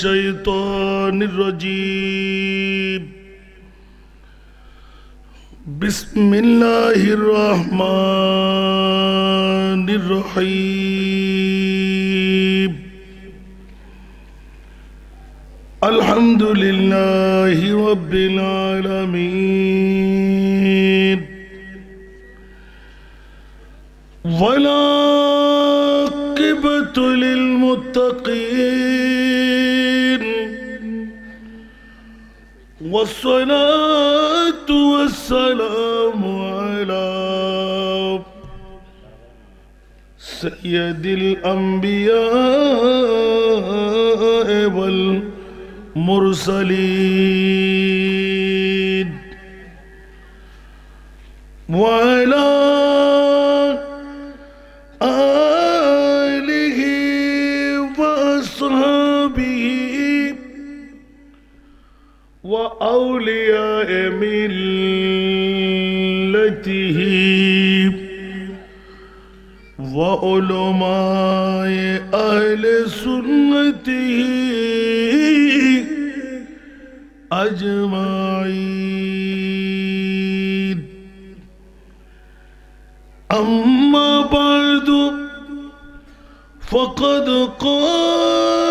الشيطان الرجيم بسم الله الرحمن الرحيم الحمد لله رب العالمين والعاقبة للمتقين والصلاة والسلام على سيد الأنبياء والمرسلين. وعلى وأولياء ملته وعلماء أهل سنته أجمعين أما بعد فقد قال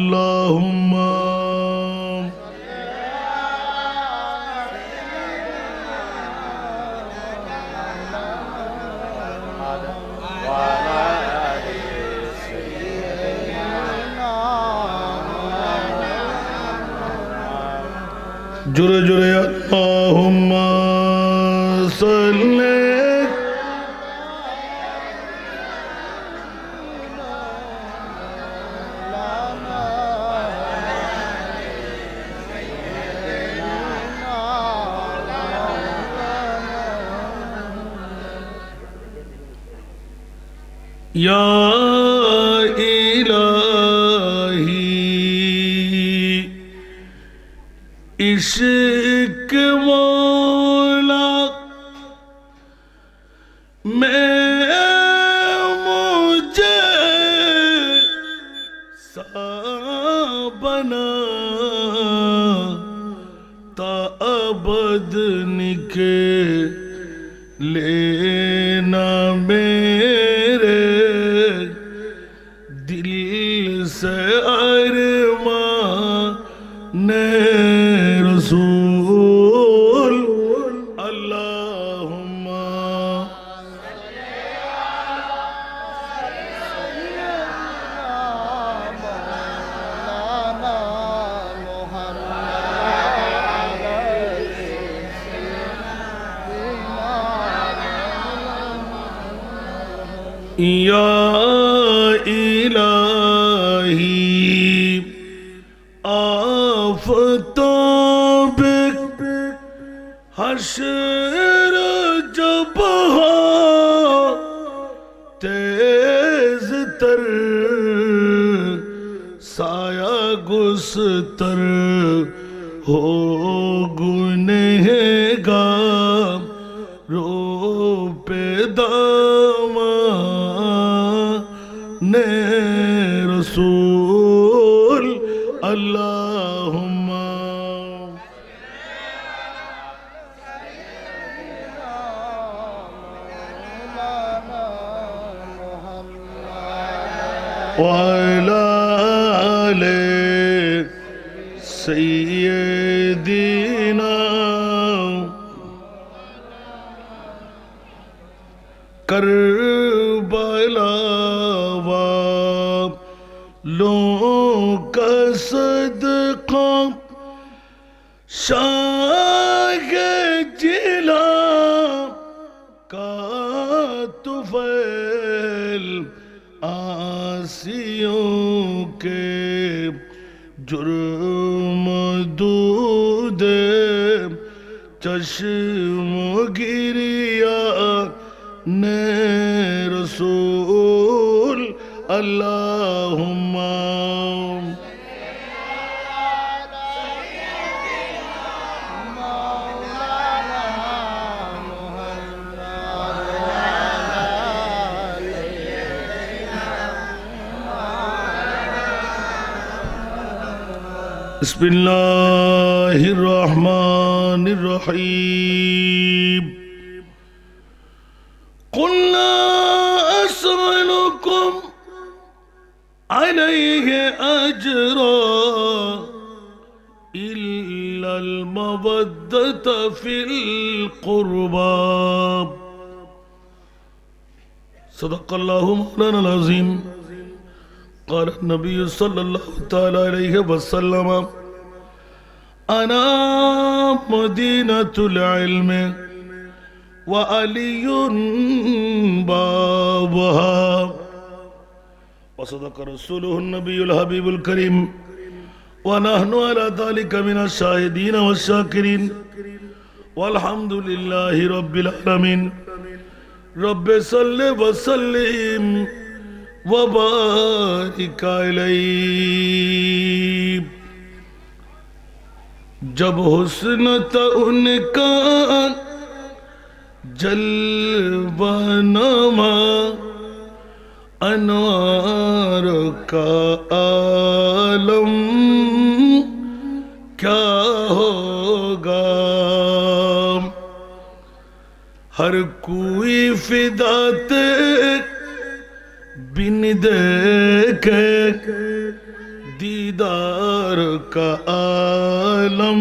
اللهم জোরে জোরে আল্লাহুম্মা یا الہی عشق ماں दिल से अरमान ने रसूल अल्लाहुम्मा या الہی آفتاب حشر جب ہو تیز تر سایہ گستر ہو گنہ گا رو پہ دامن সুন্নে রসুল আল্লাহ وعلى آل سيدنا كربلاء والوں کا صدقہ۔ شاہ جلا کا طفیل آسیوں کے جرم دود چشم گریا نے رسول اللہم بسم الله الرحمن الرحيم. قل لا أسألكم عليه أجرا إلا المودة في القربى. صدق الله مولانا العظيم. قال النبي صلى الله تعالى عليه وسلم أنا مدينة العلم وعلي بابها. وصدق رسوله النبي الحبيب الكريم. ونحن على ذلك من الشاهدين والشاكرين. والحمد لله رب العالمين. رب صل وسلم وبارك عليه. جب حسن تھا ان کا جلوہ نما انوار کا عالم، کیا ہوگا؟ ہر کوئی فدا بن دے کے دیدار کا عالم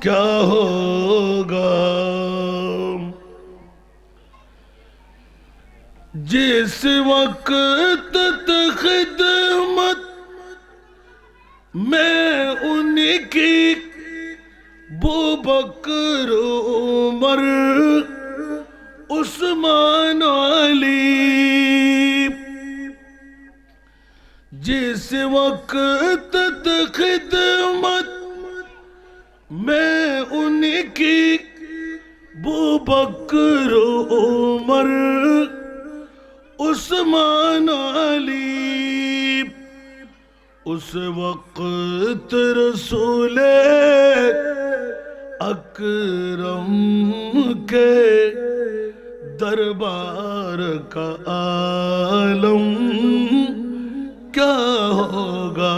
کیا ہوگا؟ جس وقت خدمت میں ان کی بو بکر عمر، عثمان علی جس وقت خدمت میں ان کی بکر، عمر، عثمان، علی، اس وقت رسول اکرم کے دربار کا عالم کیا ہوگا؟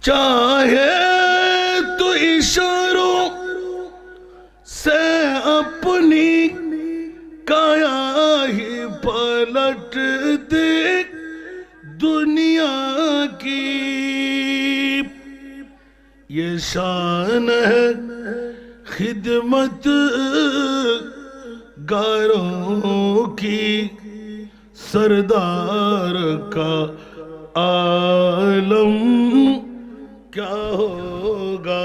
چاہے تو اشاروں سے اپنی کایا ہی پلٹ دے دنیا کی۔ یہ شان ہے خدمت گاروں کی۔ सरदार का आलम क्या होगा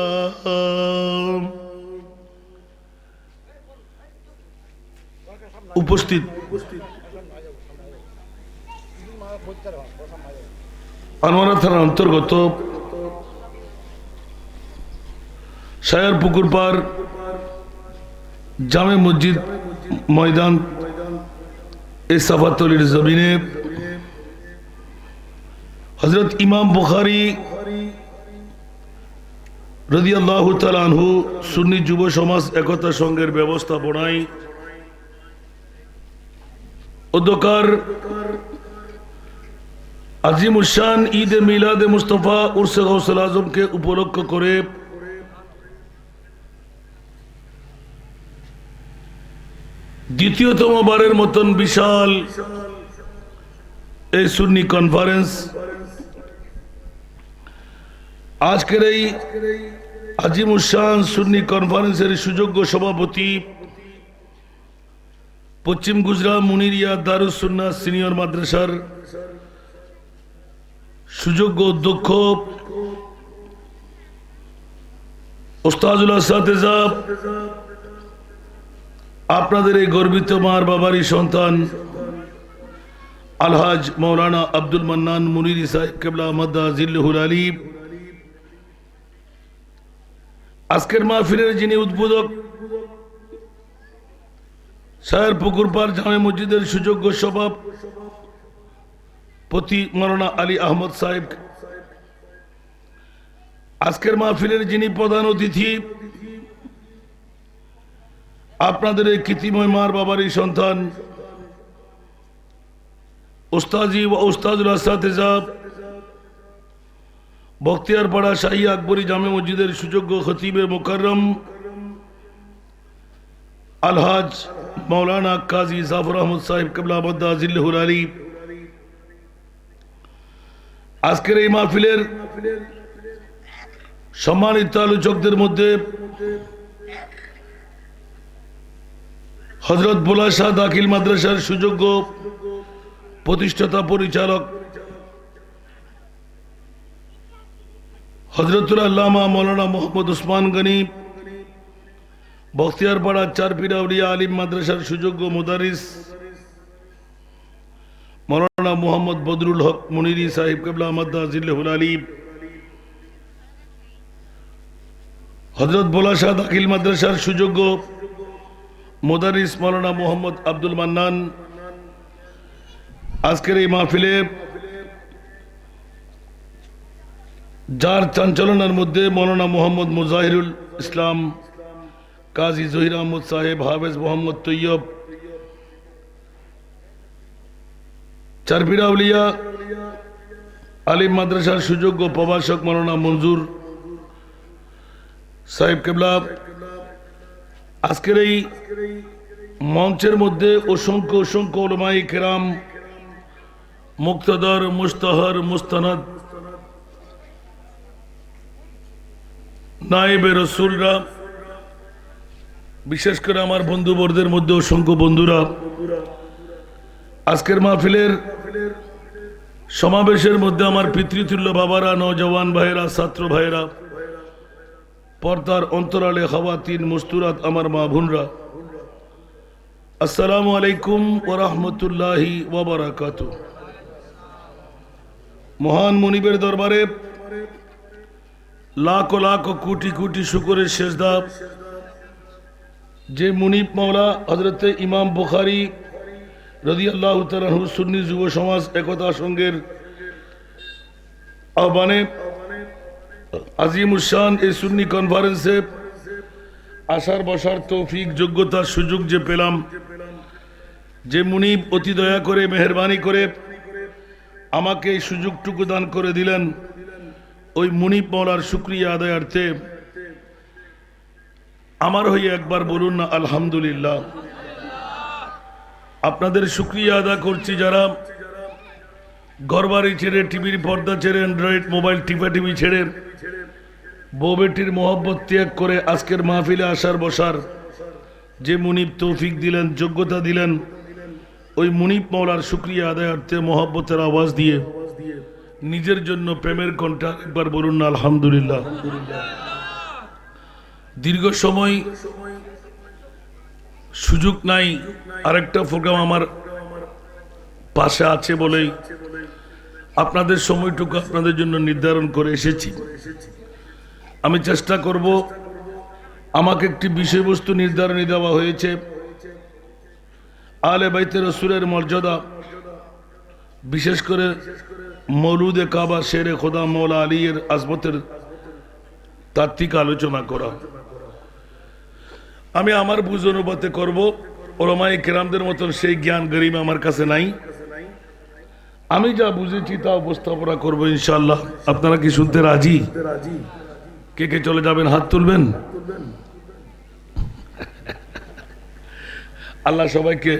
উপস্থিত আনোয়ারা থানার অন্তর্গত সায়ার পুকুর পার জামে মসজিদ ময়দান এই সাফাতলির জমিনে হজরত ইমাম বুখারি সুন্নি যুব সমাজ একতা সংঘের ব্যবস্থাপনায় অধ্যকার আজিম উসান ঈদ এ মিলাদে মুস্তফা উর্সে গৌসল আজমকে উপলক্ষ করে দ্বিতীয়তম বারের মতন বিশাল এই সুন্নি কনফারেন্স আজকের এই আজিমুসান সুন্নি কনফারেন্সের সুযোগ্য সভাপতি পশ্চিম গুজরাট মুনিরিয়া দারুসুন্না সিনিয়র মাদ্রাসার সুযোগ্য অধ্যক্ষ ওস্তাজুল সাহেব আপনাদের এই গর্বিত মার বাবারই সন্তান, আলহাজ মৌলানা আব্দুল মান্নান মুনির সাহেব কেবলা আহমদ জিল্লুল আলী আজকের মাহফিলের যিনি উদ্বোধক সাহের পুকুরপাড় জামে মসজিদের সুযোগ্য সভা পতি মৌলানা আলী আহমদ সাহেব। আজকের মাহফিলের যিনি প্রধান অতিথি আপনাদের এই কৃতিময় মার বাবারই সন্তান, ওস্তাজি ও ওস্তাদুল আসাতেজাব বখতিয়ার পাড়া শাহী আকবরী জামে মসজিদের সুযোগ্য খতিবে মোকাররম, আলহাজ মৌলানা কাজী জাফর আহমদ সাহেব কেবলা আবদ্দা আজিল্লুল আলী। আজকের এই মাহফিলের সম্মানিত আলোচকদের মধ্যে হজরত বোলা শাহ দাখিল মাদ্রাসার সুযোগ্য প্রতিষ্ঠাতা পরিচালক হজরতুল আল্লামা মৌলানা মোহাম্মদ উসমান গনি, বখতিয়ারপাড়া চারপিরা উলিয়া আলিম মাদ্রাসার সুযোগ্য মুদারিস মৌলানা মোহাম্মদ বদরুল হক মুনিরি সাহিব কেবলা আহমদ আজিল্লাহুল আলী হজরত বোলা শাহ দাখিল মাদ্রাসার সুযোগ্য মোদারিস মৌলানা মোহাম্মদ আব্দুল মান্নান, আজকের এই মাহফিলে যার চাঞ্চলনার মধ্যে মৌলানা মোহাম্মদ মুজাহিরুল ইসলাম, কাজী জহির আহমদ সাহেব, হাফেজ মোহাম্মদ তৈয়ব চারপিরাউলিয়া আলিম মাদ্রাসার সুযোগ্য প্রভাষক মৌলানা মঞ্জুর সাহেব কেবলা আজকের এই মঞ্চের মধ্যে অসংখ্য অসংখ্য ওলমাই কেরাম, মুক্তদর মুস্তহর মুস্তানাদ নাইবে রসুলরা, বিশেষ করে আমার বন্ধুবর্গের মধ্যে অসংখ্য বন্ধুরা, আজকের মাহফিলের সমাবেশের মধ্যে আমার পিতৃতুল্য বাবারা নজওয়ান ভাইয়েরা, ছাত্র ভাইয়েরা পর্দার অন্তরালে খাওয়াতিন মুস্তুরাত আমার মা বোনরা। আসসালামু আলাইকুম ওরহমতুল্লাহি ওবরাকাত মহান মনিবের দরবারে লাখ লাখ কোটি কোটি শুকরের শেষদা যে মুনিব মাওলা হজরতে ইমাম বুখারি রদি আল্লাহ সুন্নি যুব সমাজ একতা সঙ্গের আহ্বানে আজিম উসান এই সুন্নি কনফারেন্সে আসার, বসার তৌফিক যোগ্যতার সুযোগ যে পেলাম, যে মুনিব অতি দয়া করে, মেহরবানি করে আমাকে এই সুযোগটুকু দান করে দিলেন, ওই মুনিব মৌলার শুক্রিয়া আদায়ার্থে আমার হয়ে একবার বলুন না, আলহামদুলিল্লাহ। আপনাদের শুক্রিয়া আদা করছি যারা ঘরবাড়ি ছেড়ে, টিভির পর্দা ছেড়ে অ্যান্ড্রয়েড মোবাইল টিপা টিভি ছেড়ে বউ বেটির মোহব্বত ত্যাগ করে আজকের মাহফিলে আসার বসার যে মুনিব তৌফিক দিলেন, যোগ্যতা দিলেন, ওই মুনিব মৌলার শুক্রিয়া আদায়ার্থে মোহব্বতের আওয়াজ দিয়ে নিজের জন্য প্রেমের কণ্ঠা একবার বলুন না আলহামদুলিল্লাহ। দীর্ঘ সময় সুযোগ নাই, আরেকটা প্রোগ্রাম আমার পাশে আছে বলেই আপনাদের সময়টুকু আপনাদের জন্য নির্ধারণ করে এসেছি। আমি চেষ্টা করব আমাকে একটি বিষয়বস্তু নির্ধারণী দেওয়া হয়েছে। আলে বাইতে রসুলের মর্যাদা, বিশেষ করে মৌলুদে কাবা শেরে খোদা মৌলা আলীর আজমতের তাত্ত্বিক আলোচনা করা। আমি আমার বুঝ অনুপাতে করব। ওরমাই কেরামদের মতন সেই জ্ঞান গরিম আমার কাছে নাই। আমি যা বুঝেছি তা উপস্থাপনা করব ইনশাল্লাহ আপনারা কি শুনতে রাজি? কে কে চলে যাবেন হাত তুলবেন। আল্লাহ সবাইকে